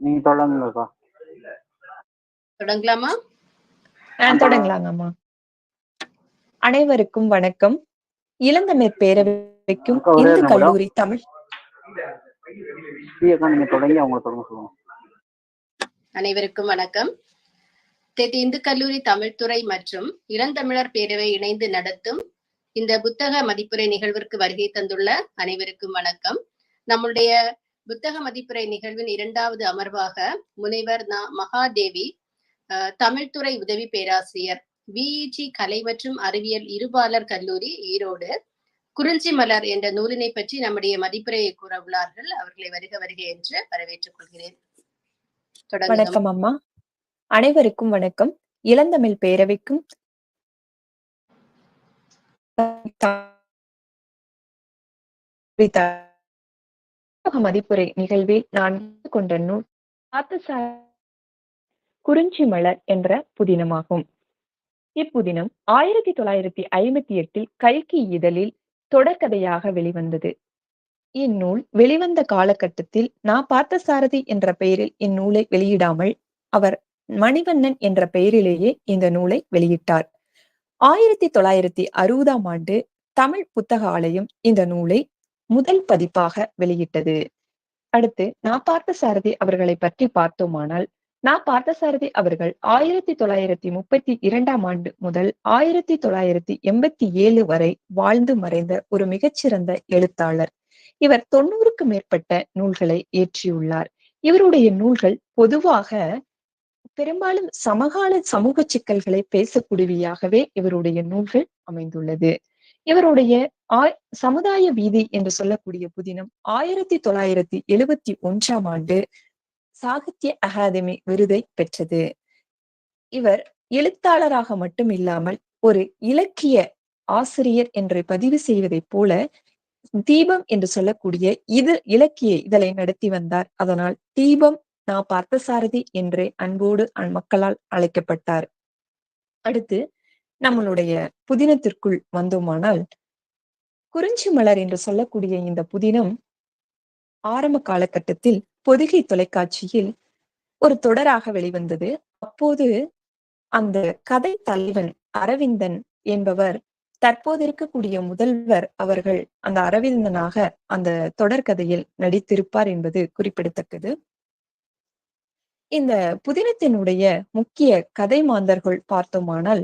நீங்க தொடங்குங்கக்கா தொடங்கலாமா? தொடங்கலாங்கம்மா. அனைவருக்கும் வணக்கம். இளந்தமிழ் பேரவைக்கும் இந்து. கல்லூரி தமிழ் அனைவருக்கும் வணக்கம். தெற்கு இந்து கல்லூரி தமிழ்துறை மற்றும் இளந்தமிழர் பேரவை இணைந்து நடத்தும் இந்த புத்தக மதிப்புரை நிகழ்விற்கு வருகை தந்துள்ள அனைவருக்கும் வணக்கம். நம்முடைய புத்தக மதிப்புரை நிகழ்வின் இரண்டாவது அமர்வாக முனைவர் நா மகாதேவி தமிழ்துறை உதவி பேராசிரியர் விஇஜி கலை மற்றும் அறிவியல் இருபாலர் கல்லூரி ஈரோடு. குறிஞ்சி மலர் என்ற நூலினை பற்றி நம்முடைய மதிப்புரையை கூற உள்ளார்கள். அவர்களை வருக வருக என்று வரவேற்றுக் கொள்கிறேன். வணக்கம் அம்மா. அனைவருக்கும் வணக்கம். இளந்தமிழ் பேரவைக்கும் புத்தக மதிப்புரை நிகழ்வில் நான் கொண்ட நூல் பார்த்தசாரதி குறிஞ்சி மலர் என்ற புதினமாகும். இப்புதினம் ஆயிரத்தி தொள்ளாயிரத்தி ஐம்பத்தி எட்டில் கல்கி இதழில் தொடர்கதையாக வெளிவந்தது. இந்நூல் வெளிவந்த காலகட்டத்தில் நான் பார்த்தசாரதி என்ற பெயரில் இந்நூலை வெளியிடாமல் அவர் மணிவண்ணன் என்ற பெயரிலேயே இந்த நூலை வெளியிட்டார். ஆயிரத்தி தொள்ளாயிரத்தி அறுபதாம் ஆண்டு தமிழ் புத்தக ஆலயம் இந்த நூலை முதல் பதிப்பாக வெளியிட்டது. அடுத்து நான் பார்த்தசாரதி அவர்களை பற்றி பார்த்தோமானால் நான் பார்த்தசாரதி அவர்கள் ஆயிரத்தி தொள்ளாயிரத்தி முப்பத்தி இரண்டாம் ஆண்டு முதல் ஆயிரத்தி தொள்ளாயிரத்தி எண்பத்தி ஏழு வரை வாழ்ந்து மறைந்த ஒரு மிகச்சிறந்த எழுத்தாளர். இவர் தொண்ணூறுக்கு மேற்பட்ட நூல்களை இயற்றியுள்ளார். இவருடைய நூல்கள் பொதுவாக பெரும்பாலும் சமகால சமூக சிக்கல்களை பேசக்கூடியவையாகவே இவருடைய நூல்கள் அமைந்துள்ளது. இவருடைய ஆய்- சமுதாய வீதி என்று சொல்லக்கூடிய புதினம் ஆயிரத்தி தொள்ளாயிரத்தி எழுபத்தி ஒன்றாம் ஆண்டு சாகித்ய அகாதமி விருதை பெற்றது. இவர் எழுத்தாளராக மட்டும் இல்லாமல் ஒரு இலக்கிய ஆசிரியர் என்று பதிவு செய்வதைப் போல தீபம் என்று சொல்லக்கூடிய இது இலக்கிய இதழை நடத்தி வந்தார். அதனால் தீபம் நான் பார்த்தசாரதி என்று அன்போடு அ- மக்களால் அழைக்கப்பட்டார். அடுத்து நம்மளுடைய புதினத்திற்குள் வந்தோமானால் குறிஞ்சி மலர் என்று சொல்லக்கூடிய இந்த புதினம் ஆரம்ப காலகட்டத்தில் பொதிகை தொலைக்காட்சியில் ஒரு தொடராக வெளிவந்தது. அப்போது அந்த கதை தலைவன் அரவிந்தன் என்பவர் தற்போது இருக்கக்கூடிய முதல்வர் அவர்கள் அந்த அரவிந்தனாக அந்த தொடர்கதையில் நடித்திருப்பார் என்பது குறிப்பிடத்தக்கது. இந்த புதினத்தினுடைய முக்கிய கதை மாந்தர்கள் பார்த்தோமானால்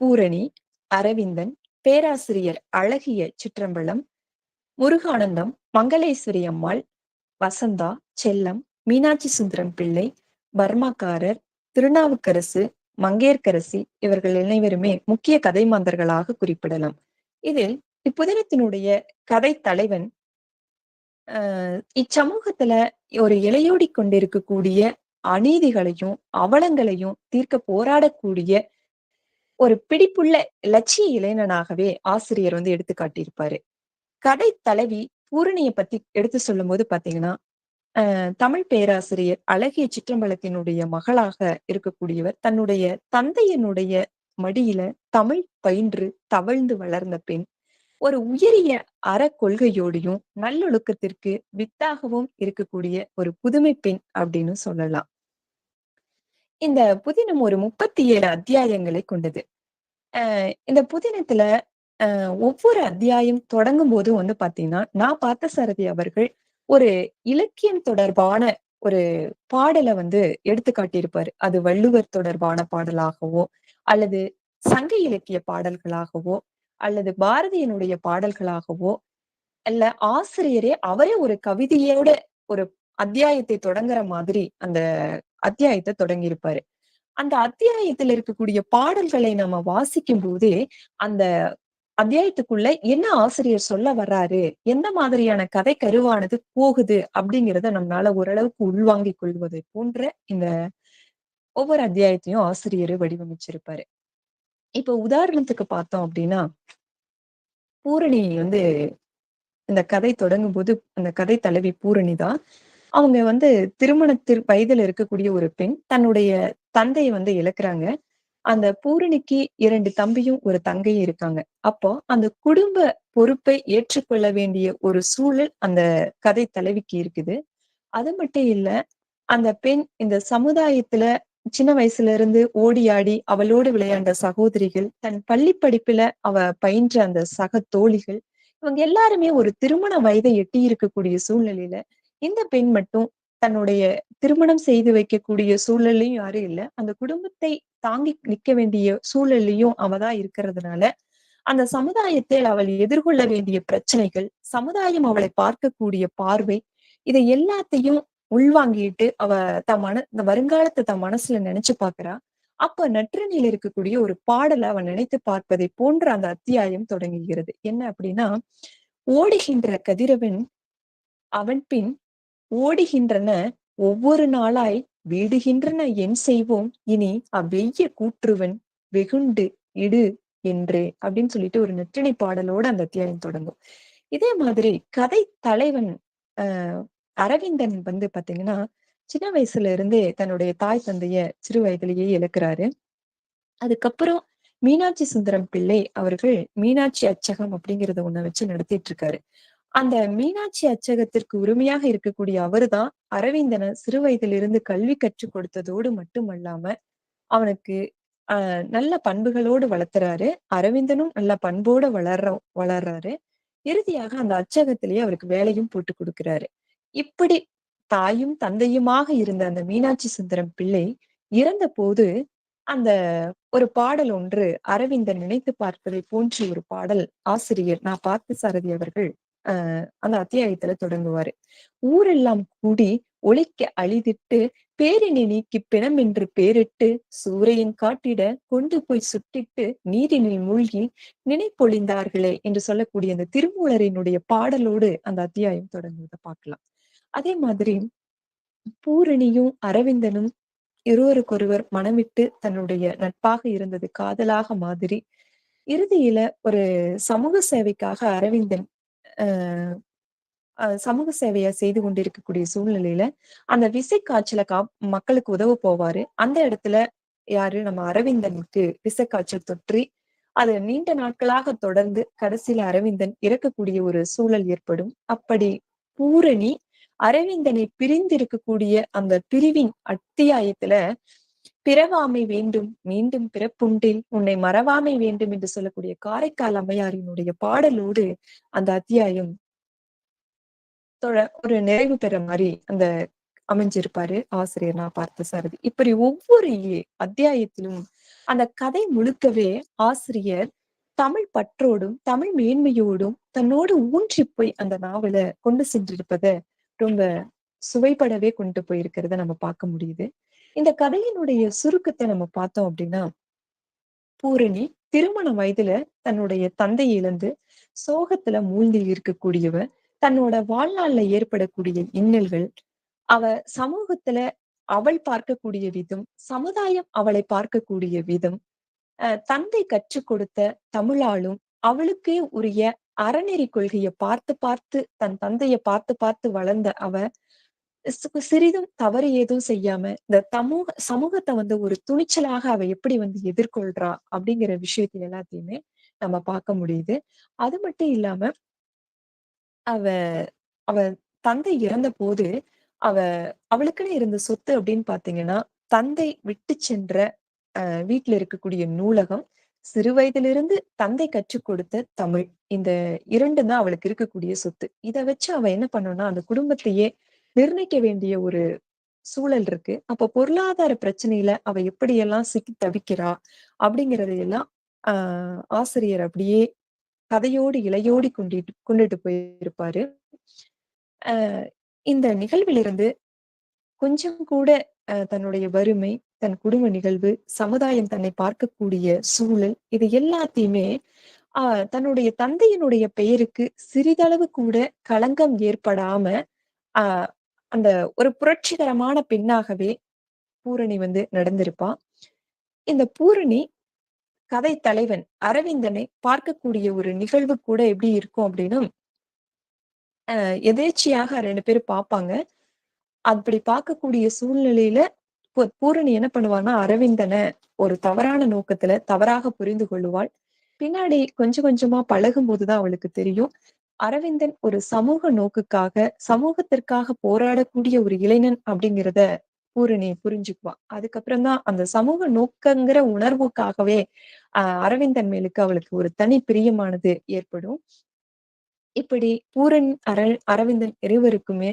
பூரணி அரவிந்தன் பேராசிரியர் அழகிய சிற்றம்பலம் முருகானந்தம் மங்களேஸ்வரி அம்மாள் வசந்தா செல்லம் மீனாட்சி சுந்தரம் பிள்ளை பர்மாக்காரர் திருநாவுக்கரசு மங்கையர்க்கரசி இவர்கள் அனைவருமே முக்கிய கதை மாந்தர்களாக குறிப்பிடலாம். இதில் இப்புதினத்தினுடைய கதை தலைவன் ஆஹ் இச்சமூகத்துல ஒரு இளையோடி கொண்டிருக்கக்கூடிய அநீதிகளையும் அவலங்களையும் தீர்க்க போராடக்கூடிய ஒரு பிடிப்புள்ள லட்சிய இளைஞனாகவே ஆசிரியர் வந்து எடுத்து காட்டியிருப்பாரு கடை தலைவி பூரணியை பத்தி எடுத்து சொல்லும் போது பாத்தீங்கன்னா ஆஹ் தமிழ் பேராசிரியர் அழகிய சிற்றம்பலத்தினுடைய மகளாக இருக்கக்கூடியவர் தன்னுடைய தந்தையனுடைய மடியில தமிழ் பயின்று தவழ்ந்து வளர்ந்த பெண் ஒரு உயரிய அற கொள்கையோடையும் நல்லொழுக்கத்திற்கு வித்தாகவும் இருக்கக்கூடிய ஒரு புதுமை பெண் அப்படின்னு சொல்லலாம். இந்த புதினம் ஒரு முப்பத்தி ஏழு அத்தியாயங்களை கொண்டது. அஹ் இந்த புதினத்துல அஹ் ஒவ்வொரு அத்தியாயம் தொடங்கும் போதும் வந்து பாத்தீங்கன்னா நான் பார்த்தசாரதி அவர்கள் ஒரு இலக்கியம் தொடர்பான ஒரு பாடலை வந்து எடுத்து காட்டியிருப்பாரு. அது வள்ளுவர் தொடர்பான பாடலாகவோ அல்லது சங்க இலக்கிய பாடல்களாகவோ அல்லது பாரதியனுடைய பாடல்களாகவோ அல்ல ஆசிரியரே அவரே ஒரு கவிதையோட ஒரு அத்தியாயத்தை தொடங்குற மாதிரி அந்த அத்தியாயத்தை தொடங்கியிருப்பாரு. அந்த அத்தியாயத்துல இருக்கக்கூடிய பாடல்களை நம்ம வாசிக்கும் போதே அந்த அத்தியாயத்துக்குள்ள என்ன ஆசிரியர் சொல்ல வர்றாரு? எந்த மாதிரியான கதை கருவானது போகுது? அப்படிங்கிறத நம்மளால ஓரளவுக்கு உள்வாங்கிக் கொள்வதை போன்ற இந்த ஒவ்வொரு அத்தியாயத்தையும் ஆசிரியர் வடிவமைச்சிருப்பாரு. இப்ப உதாரணத்துக்கு பார்த்தோம் அப்படின்னா பூரணி வந்து இந்த கதை தொடங்கும் போது அந்த கதை தலைவி பூரணி தான். அவங்க வந்து திருமணத்தில் வயதுல இருக்கக்கூடிய ஒரு பெண் தன்னுடைய தந்தையை வந்து இழக்குறாங்க. அந்த பூரணிக்கு இரண்டு தம்பியும் ஒரு தங்கையும் இருக்காங்க. அப்போ அந்த குடும்ப பொறுப்பை ஏற்றுக்கொள்ள வேண்டிய ஒரு சூழல் அந்த கதை தலைவிக்கு இருக்குது. அது மட்டும் இல்ல அந்த பெண் இந்த சமுதாயத்துல சின்ன வயசுல இருந்து ஓடி ஆடி அவளோடு விளையாண்ட சகோதரிகள் தன் பள்ளி படிப்புல அவ பயின்ற அந்த சக தோழிகள் இவங்க எல்லாருமே ஒரு திருமண வயதை எட்டி இருக்கக்கூடிய சூழ்நிலையில இந்த பெண் மட்டும் தன்னுடைய திருமணம் செய்து வைக்கக்கூடிய சூழலையும் யாரும் இல்லை. அந்த குடும்பத்தை தாங்கி நிக்க வேண்டிய சூழல்லையும் அவதான் இருக்கிறதுனால அந்த சமுதாயத்தில் அவள் எதிர்கொள்ள வேண்டிய பிரச்சனைகள் சமுதாயம் அவளை பார்க்கக்கூடிய பார்வை இதை எல்லாத்தையும் உள்வாங்கிட்டு அவ தன் மன இந்த வருங்காலத்தை தன் மனசுல நினைச்சு பாக்குறா. அப்ப நற்றினில் இருக்கக்கூடிய ஒரு பாடலை அவன் நினைத்து பார்ப்பதை போன்ற அந்த அத்தியாயம் தொடங்குகிறது. என்ன அப்படின்னா ஓடுகின்ற கதிரவன் அவன் பின் ஓடுகின்றன. ஒவ்வொரு நாளாய் வீடுகின்றன என் செய்வோம். இனி அவ்வெய்ய கூற்றுவன் வெகுண்டு இடு என்று அப்படின்னு சொல்லிட்டு ஒரு நெற்றினை பாடலோட அந்த அத்தியாயம் தொடங்கும். இதே மாதிரி கதை தலைவன் ஆஹ் அரவிந்தன் வந்து பாத்தீங்கன்னா சின்ன வயசுல இருந்தே தன்னுடைய தாய் தந்தைய சிறு வயதிலேயே இழக்கிறாரு. அதுக்கப்புறம் மீனாட்சி சுந்தரம் பிள்ளை அவர்கள் மீனாட்சி அச்சகம் அப்படிங்கறத ஒண்ணு வச்சு நடத்திட்டு இருக்காரு. அந்த மீனாட்சி அச்சகத்திற்கு உரிமையாக இருக்கக்கூடிய அவர்தான் அரவிந்தனை சிறு வயதிலிருந்து கல்வி கற்றுக் கொடுத்ததோடு மட்டுமல்லாம அவனுக்கு ஆஹ் நல்ல பண்புகளோடு வளர்த்துறாரு. அரவிந்தனும் நல்ல பண்போட வளர்ற வளர்றாரு. இறுதியாக அந்த அச்சகத்திலேயே அவருக்கு வேலையும் போட்டு கொடுக்கிறாரு. இப்படி தாயும் தந்தையுமாக இருந்த அந்த மீனாட்சி சுந்தரம் பிள்ளை இறந்த போது அந்த ஒரு பாடல் ஒன்று அரவிந்தன் நினைத்து பார்ப்பதை போன்ற ஒரு பாடல் ஆசிரியர் நான் பார்த்த சாரதி அவர்கள் ஆஹ் அந்த அத்தியாயத்துல தொடங்குவாரு. ஊரெல்லாம் கூடி ஒழிக்க அழிதிட்டு பேரினை நீக்கி பிணம் என்று பேரிட்டு சூரியன் காட்டிட கொண்டு போய் சுட்டிட்டு நீரினில் மூழ்கி நினைப்பொழிந்தார்களே என்று சொல்லக்கூடிய அந்த திருமூலரினுடைய பாடலோடு அந்த அத்தியாயம் தொடங்குவதை பார்க்கலாம். அதே மாதிரி பூரணியும் அரவிந்தனும் இருவருக்கொருவர் மனமிட்டு தன்னுடைய நட்பாக இருந்தது காதலாக மாதிரி இறுதியில ஒரு சமூக சேவைக்காக அரவிந்தன் சமூக சேவையை செய்து கொண்டிருக்கக்கூடிய சூழ்நிலையில அந்த விசை காய்ச்சல கா மக்களுக்கு உதவ போவாரு. அந்த இடத்துல யாரு? நம்ம அரவிந்தனுக்கு விசை காய்ச்சல் தொற்றி அது நீண்ட நாட்களாக தொடர்ந்து கடைசியில அரவிந்தன் இறக்கக்கூடிய ஒரு சூழல் ஏற்படும். அப்படி பூரணி அரவிந்தனை பிரிந்திருக்கக்கூடிய அந்த பிரிவின் அத்தியாயத்துல பிறவாமை வேண்டும் மீண்டும் பிறப்புண்டில் உன்னை மறவாமை வேண்டும் என்று சொல்லக்கூடிய காரைக்கால் அம்மையாரினுடைய பாடலோடு அந்த அத்தியாயம் ஒரு நிறைவு பெற மாதிரி அந்த அமைஞ்சிருப்பாரு ஆசிரியர் நான் பார்த்த சாரதி. இப்படி ஒவ்வொரு அத்தியாயத்திலும் அந்த கதை முழுக்கவே ஆசிரியர் தமிழ் பற்றோடும் தமிழ் மேன்மையோடும் தன்னோடு ஊன்றி போய் அந்த நாவலை கொண்டு சென்றிருப்பத ரொம்ப சுவைப்படவே கொண்டு போயிருக்கிறத நம்ம பார்க்க முடியுது. இந்த கதையினுடைய சுருக்கத்தை நம்ம பார்த்தோம் அப்படின்னா பூரணி திருமண வயதுல தன்னுடைய தந்தை இழந்து சோகத்துல மூழ்கி இருக்கக்கூடியவ தன்னோட வாழ்நாள்ல ஏற்படக்கூடிய இன்னல்கள் அவ சமூகத்துல அவள் பார்க்கக்கூடிய விதம் சமுதாயம் அவளை பார்க்கக்கூடிய விதம் தந்தை கற்றுக் கொடுத்த தமிழாலும் அவளுக்கே உரிய அறநெறி கொள்கையை பார்த்து பார்த்து தன் தந்தைய பார்த்து பார்த்து வளர்ந்த அவ சிறிதும் தவறு ஏதும் செய்யாம இந்த சமூக சமூகத்தை வந்து ஒரு துணிச்சலாக அவ எப்படி வந்து எதிர்கொள்றா அப்படிங்கிற விஷயத்த எல்லாத்தையுமே நம்ம பார்க்க முடியுது. அது மட்டும் இல்லாம அவ அவ தந்தை இறந்த போது அவ அவளுக்குன்னு இருந்த சொத்து அப்படின்னு பாத்தீங்கன்னா தந்தை விட்டு சென்ற அஹ் வீட்டுல இருக்கக்கூடிய நூலகம் சிறு வயதிலிருந்து தந்தை கற்றுக் கொடுத்த தமிழ். இந்த இரண்டு தான் அவளுக்கு இருக்கக்கூடிய சொத்து. இதை வச்சு அவ என்ன பண்ணோம்னா அந்த குடும்பத்தையே நிர்ணயிக்க வேண்டிய ஒரு சூழல் இருக்கு. அப்ப பொருளாதார பிரச்சனையில அவ எப்படியெல்லாம் சிக்கி தவிக்கிறா அப்படிங்கறதையெல்லாம் ஆஹ் ஆசிரியர் அப்படியே கதையோடு இலையோடி கொண்டிட்டு கொண்டுட்டு போயிருப்பாரு. ஆஹ் இந்த நிகழ்விலிருந்து கொஞ்சம் கூட தன்னுடைய வறுமை தன் குடும்ப நிகழ்வு சமுதாயம் தன்னை பார்க்கக்கூடிய சூழல் இது எல்லாத்தையுமே ஆஹ் தன்னுடைய தந்தையினுடைய பெயருக்கு சிறிதளவு கூட களங்கம் ஏற்படாம ஆஹ் அந்த ஒரு புரட்சிகரமான பெண்ணாகவே பூரணி வந்து நடந்திருப்பா. இந்த பூரணி கதை தலைவன் அரவிந்தனை பார்க்கக்கூடிய ஒரு நிகழ்வு கூட எப்படி இருக்கும் அப்படின்னும் அஹ் எதேச்சியாக ரெண்டு பேரும் பார்ப்பாங்க. அப்படி பார்க்கக்கூடிய சூழ்நிலையில பூரணி என்ன பண்ணுவான்னா அரவிந்தனை ஒரு தவறான நோக்கத்துல தவறாக புரிந்து கொள்ளுவாள். பின்னாடி கொஞ்சம் கொஞ்சமா பழகும் போதுதான் அவளுக்கு தெரியும். அரவிந்தன் ஒரு சமூக நோக்குக்காக சமூகத்திற்காக போராடக்கூடிய ஒரு இளைஞன் அப்படிங்கிறத பூரணி புரிஞ்சுக்குவா அதுக்கப்புறம் தான் அந்த சமூக நோக்கங்கிற உணர்வுக்காகவே ஆஹ் அரவிந்தன் மேலுக்கு அவளுக்கு ஒரு தனி பிரியமானது ஏற்படும். இப்படி பூரன் அர அரவிந்தன் இருவருக்குமே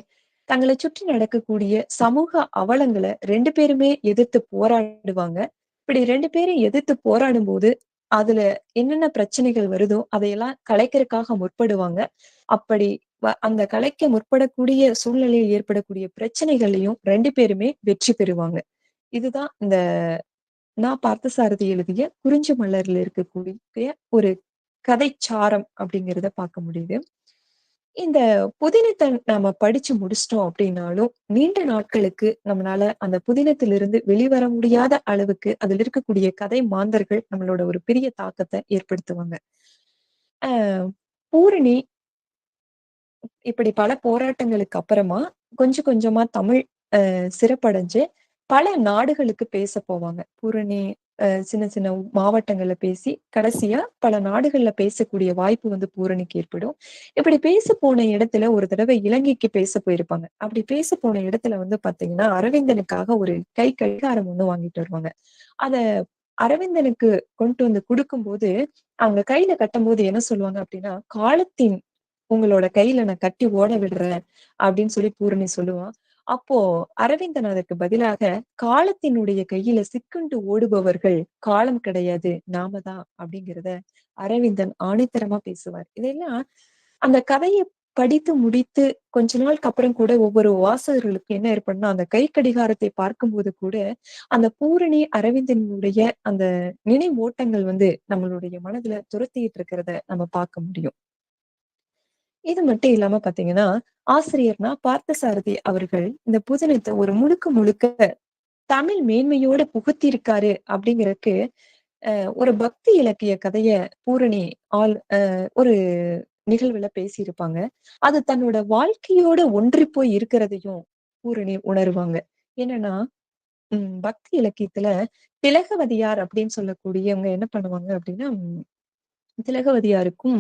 தங்களை சுற்றி நடக்கக்கூடிய சமூக அவலங்களை ரெண்டு பேருமே எதிர்த்து போராடுவாங்க. இப்படி ரெண்டு பேரும் எதிர்த்து போராடும் போது அதுல என்னென்ன பிரச்சனைகள் வருதோ அதையெல்லாம் கலைக்கிறதுக்காக முற்படுவாங்க. அப்படி வ- அந்த கலைக்க முற்படக்கூடிய சூழ்நிலையில் ஏற்படக்கூடிய பிரச்சனைகளையும் ரெண்டு பேருமே வெற்றி பெறுவாங்க. இதுதான் இந்த நான் பார்த்தசாரதி எழுதிய குறிஞ்சி மலர்ல இருக்கக்கூடிய ஒரு கதைச்சாரம் அப்படிங்கிறத பார்க்க முடியுது. இந்த புதினத்தை நாம படிச்சு முடிச்சிட்டோம் அப்படின்னாலும் நீண்ட நாட்களுக்கு நம்மளால அந்த புதினத்திலிருந்து வெளிவர முடியாத அளவுக்கு அதுல இருக்கக்கூடிய கதை மாந்தர்கள் நம்மளோட ஒரு பெரிய தாக்கத்தை ஏற்படுத்துவாங்க. ஆஹ் பூரணி இப்படி பல போராட்டங்களுக்கு அப்புறமா கொஞ்சம் கொஞ்சமா தமிழ் அஹ் சிறப்படைஞ்சு பல நாடுகளுக்கு பேச போவாங்க. பூரணி சின்ன சின்ன மாவட்டங்கள்ல பேசி கடைசியா பல நாடுகள்ல பேசக்கூடிய வாய்ப்பு வந்து பூரணிக்கு ஏற்படும். இப்படி பேச போன இடத்துல ஒரு தடவை இலங்கைக்கு பேச போயிருப்பாங்க. அப்படி பேச போன இடத்துல வந்து பாத்தீங்கன்னா அரவிந்தனுக்காக ஒரு கை கடிகாரம் ஒண்ணு வாங்கிட்டு வருவாங்க. அத அரவிந்தனுக்கு கொண்டு வந்து கொடுக்கும்போது அவங்க கையில கட்டும்போது என்ன சொல்லுவாங்க அப்படின்னா காலத்தின் உங்களோட கையில நான் கட்டி ஓட விடுறேன் அப்படின்னு சொல்லி பூரணி சொல்லுவான். அப்போ அரவிந்தன் அதற்கு பதிலாக காலத்தினுடைய கையில சிக்குண்டு ஓடுபவர்கள் காலம் கிடையாது நாம தான் அப்படிங்கிறத அரவிந்தன் ஆணித்தரமா பேசுவார். இதெல்லாம் அந்த கதையை படித்து முடித்து கொஞ்ச நாளுக்கு அப்புறம் கூட ஒவ்வொரு வாசகர்களுக்கு என்ன ஏற்படும்னா அந்த கை கடிகாரத்தை பார்க்கும்போது கூட அந்த பூரணி அரவிந்தனுடைய அந்த நினைவோட்டங்கள் வந்து நம்மளுடைய மனதுல துரத்திட்டு இருக்கிறத நம்ம பார்க்க முடியும். இது மட்டும் இல்லாம பாத்தீங்கன்னா ஆசிரியர்னா பார்த்தசாரதி அவர்கள் இந்த புதினத்தை ஒரு முழுக்க முழுக்க தமிழ் மேன்மையோட புகுத்திருக்காரு அப்படிங்கறதுக்கு ஒரு பக்தி இலக்கிய கதைய பூரணி ஆள் ஒரு நிகழ்வுல பேசியிருப்பாங்க. அது தன்னோட வாழ்க்கையோட ஒன்றி போய் இருக்கிறதையும் பூரணி உணருவாங்க. என்னன்னா உம் பக்தி இலக்கியத்துல திலகவதியார் அப்படின்னு சொல்லக்கூடியவங்க என்ன பண்ணுவாங்க அப்படின்னா திலகவதியாருக்கும்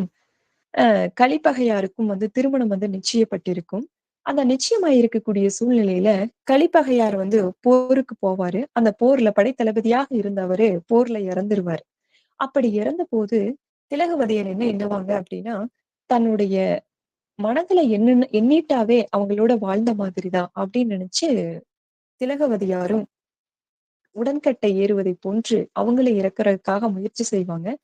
அஹ் கலிப்பகையாருக்கும் வந்து திருமணம் வந்து நிச்சயப்பட்டிருக்கும். அந்த நிச்சயமா இருக்கக்கூடிய சூழ்நிலையில கலிப்பகையார் வந்து போருக்கு போவாரு. அந்த போர்ல படைத்தளபதியாக இருந்தவரு போர்ல இறந்துருவாரு. அப்படி இறந்த போது திலகவதியர் என்ன என்னவாங்க அப்படின்னா தன்னுடைய மனதுல என்ன எண்ணிட்டாவே அவங்களோட வாழ்ந்த மாதிரிதான் அப்படின்னு நினைச்சு திலகவதியாரும் உடன்கட்டை ஏறுவதை போன்று அவங்களை இறக்குறதுக்காக முயற்சி செய்வாங்க.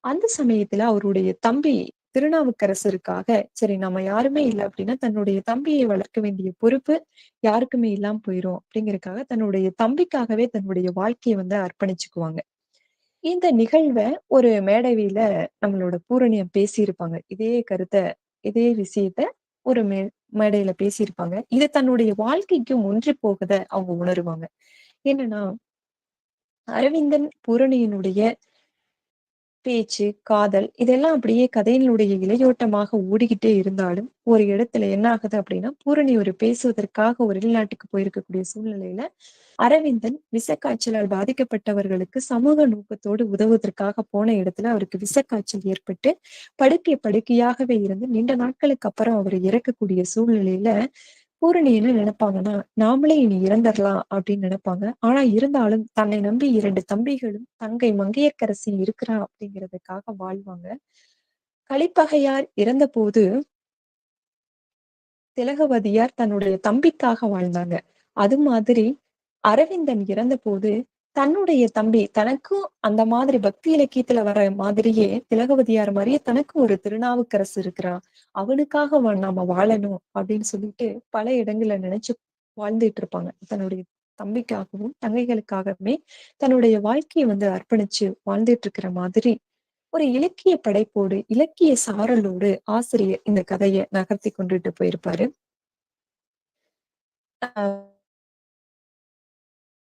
அந்த சமயத்துல அவருடைய தம்பி திருநாவுக்கரசருக்காக சரி நம்ம யாருமே இல்லை அப்படின்னா தன்னுடைய தம்பியை வளர்க்க வேண்டிய பொறுப்பு யாருக்குமே இல்லாம போயிரும் அப்படிங்கறதுக்காக தன்னுடைய தம்பிக்காகவே தன்னுடைய வாழ்க்கையை வந்து அர்ப்பணிச்சுக்குவாங்க. இந்த நிகழ்வை ஒரு மேடவியில நம்மளோட பூரணியம் பேசியிருப்பாங்க. இதே கருத்தை இதே விஷயத்த ஒரு மே மேடையில பேசியிருப்பாங்க. இது தன்னுடைய வாழ்க்கைக்கும் ஒன்றி போகத அவங்க உணருவாங்க. என்னன்னா அரவிந்தன் பூரணியினுடைய பேச்சு காதல் இதெல்லாம் அப்படியே கதையினுடைய இலையோட்டமாக ஓடிக்கிட்டே இருந்தாலும் ஒரு இடத்துல என்ன ஆகுது அப்படின்னா பூரணி ஒரு பேசுவதற்காக ஒரு வெளிநாட்டுக்கு போயிருக்கக்கூடிய சூழ்நிலையில அரவிந்தன் விஷக்காய்ச்சலால் பாதிக்கப்பட்டவர்களுக்கு சமூக நோக்கத்தோடு உதவுவதற்காக போன இடத்துல அவருக்கு விஷக்காய்ச்சல் ஏற்பட்டு படுக்கை படுக்கையாகவே இருந்து நீண்ட நாட்களுக்கு அப்புறம் அவர் இறக்கக்கூடிய சூழ்நிலையில பூரணி என்ன நினைப்பாங்கன்னா நாமளே இனி இறந்துடலாம் அப்படின்னு நினைப்பாங்க. ஆனா இருந்தாலும் தன்னை நம்பி இரண்டு தம்பிகளும் தங்கை மங்கையக்கரசி இருக்கிறா அப்படிங்கிறதுக்காக வாழ்வாங்க. கலிப்பகையார் இறந்த போது திலகவதியார் தன்னுடைய தம்பிக்காக வாழ்ந்தாங்க. அது மாதிரி அரவிந்தன் இறந்த போது தன்னுடைய தம்பி தனக்கும் அந்த மாதிரி பக்தி இலக்கியத்துல வர மாதிரியே திலகவதியார் மாதிரியே தனக்கும் ஒரு திருநாவுக்கரசு இருக்கிறான். அவனுக்காக நாம வாழணும் அப்படின்னு சொல்லிட்டு பல இடங்கள்ல நினைச்சு வாழ்ந்துட்டு இருப்பாங்க. தன்னுடைய தம்பிக்காகவும் தங்கைகளுக்காகவுமே தன்னுடைய வாழ்க்கையை வந்து அர்ப்பணிச்சு வாழ்ந்துட்டு இருக்கிற மாதிரி ஒரு இலக்கிய படைப்போடு இலக்கிய சாரலோடு ஆசிரியர் இந்த கதையை நகர்த்தி கொண்டுட்டு போயிருப்பாரு. ஆஹ்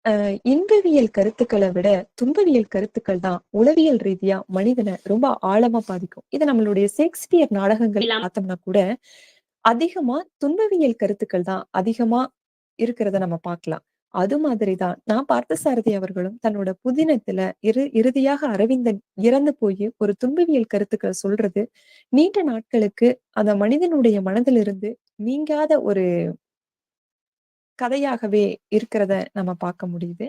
ஆஹ் இன்பவியல் கருத்துக்களை விட துன்பவியல் கருத்துக்கள் தான் உளவியல் ரீதியா மனிதனை ரொம்ப ஆழமா பாதிக்கும். இதை நம்மளுடைய ஷேக்ஸ்பியர் நாடகங்கள் பார்த்தோம்னா கூட அதிகமா துன்பவியல் கருத்துக்கள் தான் அதிகமா இருக்கிறத நம்ம பார்க்கலாம். அது மாதிரிதான் நான் பார்த்தசாரதி அவர்களும் தன்னோட புதினத்துல இறு இறுதியாக அரவிந்தன் இறந்து போய் ஒரு துன்பவியல் கருத்துக்களை சொல்றது நீண்ட நாட்களுக்கு அந்த மனிதனுடைய மனதிலிருந்து நீங்காத ஒரு கதையாகவே இருக்கிறத நம்ம பார்க்க முடியுது.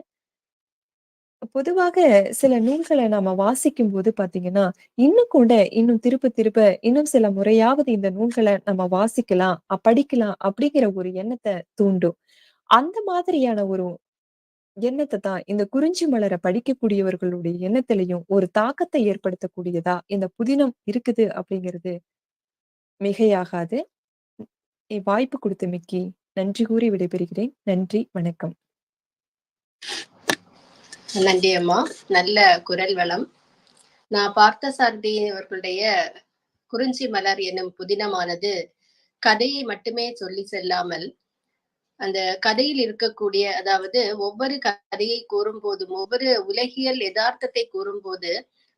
பொதுவாக சில நூல்களை நாம வாசிக்கும் போது பாத்தீங்கன்னா இன்னும் கூட இன்னும் திருப்ப திருப்ப இன்னும் சில முறையாவது இந்த நூல்களை நம்ம வாசிக்கலாம் அ- படிக்கலாம் அப்படிங்கிற ஒரு எண்ணத்தை தூண்டும். அந்த மாதிரியான ஒரு எண்ணத்தை தான் இந்த குறிஞ்சி மலரை படிக்கக்கூடியவர்களுடைய எண்ணத்திலையும் ஒரு தாக்கத்தை ஏற்படுத்தக்கூடியதா இந்த புதினம் இருக்குது அப்படிங்கிறது மிகையாகாது. வாய்ப்பு கொடுத்த மிக்கி நன்றி கூறி விடைபெறுகிறேன். நன்றி வணக்கம். நன்றி அம்மா. நல்ல குரல் வளம். நான் பார்த்த சாரதி அவர்களுடைய குறிஞ்சி மலர் என்னும் புதினமானது கதையை மட்டுமே சொல்லி செல்லாமல் அந்த கதையில் இருக்கக்கூடிய அதாவது ஒவ்வொரு கதையை கூறும்போதும் ஒவ்வொரு உலகியல் யதார்த்தத்தை கூறும்போது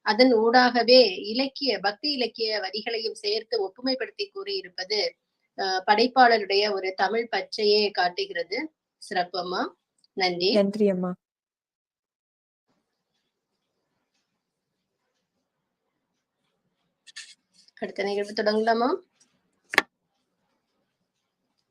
அதன் ஊடாகவே இலக்கிய பக்தி இலக்கிய வரிகளையும் சேர்த்து ஒப்புமைப்படுத்தி கூறியிருப்பது படைப்பாளருடைய ஒரு தமிழ் பச்சையே காட்டுகிறது. சிறப்பம்மா நன்றி. நன்றி அம்மா. அடுத்த நிகழ்வு தொடங்கலாமா?